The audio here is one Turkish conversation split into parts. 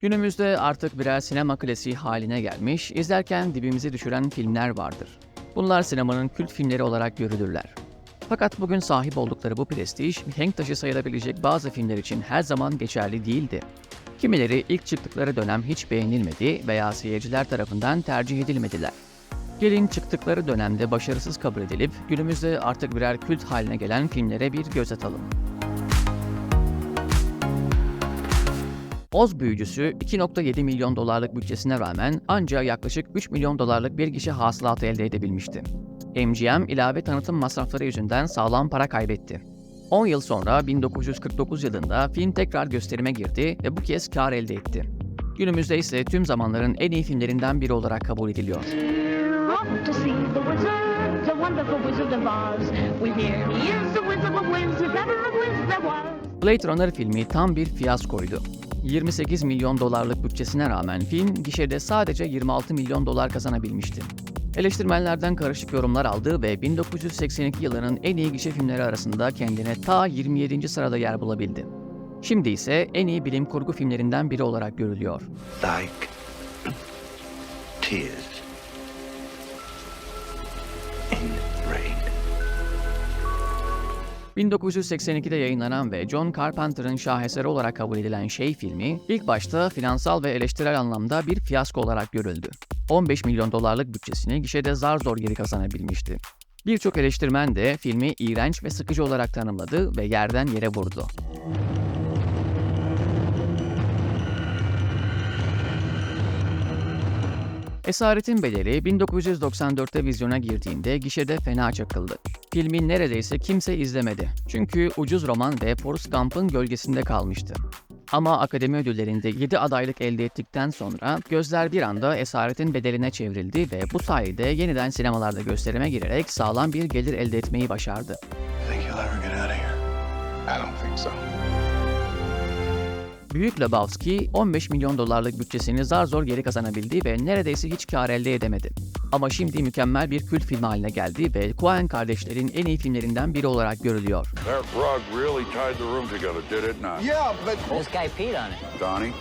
Günümüzde artık birer sinema klasiği haline gelmiş, izlerken dibimizi düşüren filmler vardır. Bunlar sinemanın kült filmleri olarak görülürler. Fakat bugün sahip oldukları bu prestij, mihenk taşı sayılabilecek bazı filmler için her zaman geçerli değildi. Kimileri ilk çıktıkları dönem hiç beğenilmedi veya seyirciler tarafından tercih edilmediler. Gelin çıktıkları dönemde başarısız kabul edilip günümüzde artık birer kült haline gelen filmlere bir göz atalım. Oz Büyücüsü 2.7 milyon dolarlık bütçesine rağmen ancak yaklaşık 3 milyon dolarlık bir gişe hasılatı elde edebilmişti. MGM ilave tanıtım masrafları yüzünden sağlam para kaybetti. 10 yıl sonra 1949 yılında film tekrar gösterime girdi ve bu kez kar elde etti. Günümüzde ise tüm zamanların en iyi filmlerinden biri olarak kabul ediliyor. Blade Runner filmi tam bir fiyaskoydu. 28 milyon dolarlık bütçesine rağmen film gişede sadece 26 milyon dolar kazanabilmişti. Eleştirmenlerden karışık yorumlar aldı ve 1982 yılının en iyi gişe filmleri arasında kendine ta 27. sırada yer bulabildi. Şimdi ise en iyi bilim kurgu filmlerinden biri olarak görülüyor. like tears in rain. 1982'de yayınlanan ve John Carpenter'ın şaheseri olarak kabul edilen Şey filmi, ilk başta finansal ve eleştirel anlamda bir fiyasko olarak görüldü. 15 milyon dolarlık bütçesini gişede zar zor geri kazanabilmişti. Birçok eleştirmen de filmi iğrenç ve sıkıcı olarak tanımladı ve yerden yere vurdu. Esaretin Bedeli 1994'te vizyona girdiğinde gişede fena çakıldı. Filmi neredeyse kimse izlemedi. Çünkü ucuz roman ve Forrest Gump'ın gölgesinde kalmıştı. Ama akademi ödüllerinde 7 adaylık elde ettikten sonra gözler bir anda Esaretin Bedeli'ne çevrildi ve bu sayede yeniden sinemalarda gösterime girerek sağlam bir gelir elde etmeyi başardı. I don't think so. Büyük Lebowski 15 milyon dolarlık bütçesini zar zor geri kazanabildi ve neredeyse hiç kar elde edemedi. Ama şimdi mükemmel bir kült film haline geldi ve Coen kardeşlerin en iyi filmlerinden biri olarak görülüyor. Really together? Yeah, but. Donnie.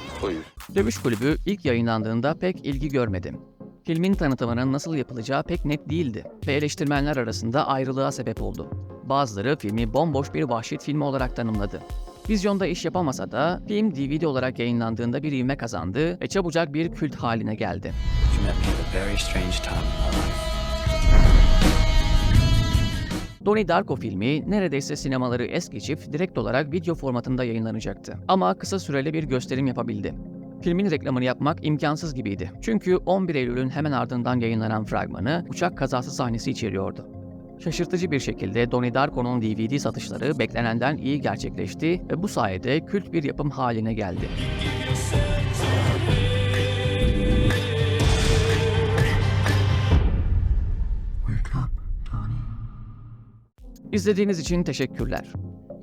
Dövüş Kulübü ilk yayınlandığında pek ilgi görmedi. Filmin tanıtımının nasıl yapılacağı pek net değildi ve eleştirmenler arasında ayrılığa sebep oldu. Bazıları filmi bomboş bir vahşet filmi olarak tanımladı. Vizyonda iş yapamasa da film DVD olarak yayınlandığında bir ivme kazandı ve çabucak bir kült haline geldi. Donnie Darko filmi neredeyse sinemaları es geçip direkt olarak video formatında yayınlanacaktı. Ama kısa süreli bir gösterim yapabildi. Filmin reklamını yapmak imkansız gibiydi. Çünkü 11 Eylül'ün hemen ardından yayınlanan fragmanı uçak kazası sahnesi içeriyordu. Şaşırtıcı bir şekilde Donnie Darko'nun DVD satışları beklenenden iyi gerçekleşti ve bu sayede kült bir yapım haline geldi. İzlediğiniz için teşekkürler.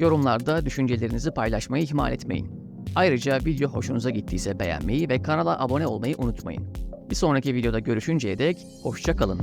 Yorumlarda düşüncelerinizi paylaşmayı ihmal etmeyin. Ayrıca video hoşunuza gittiyse beğenmeyi ve kanala abone olmayı unutmayın. Bir sonraki videoda görüşünceye dek hoşça kalın.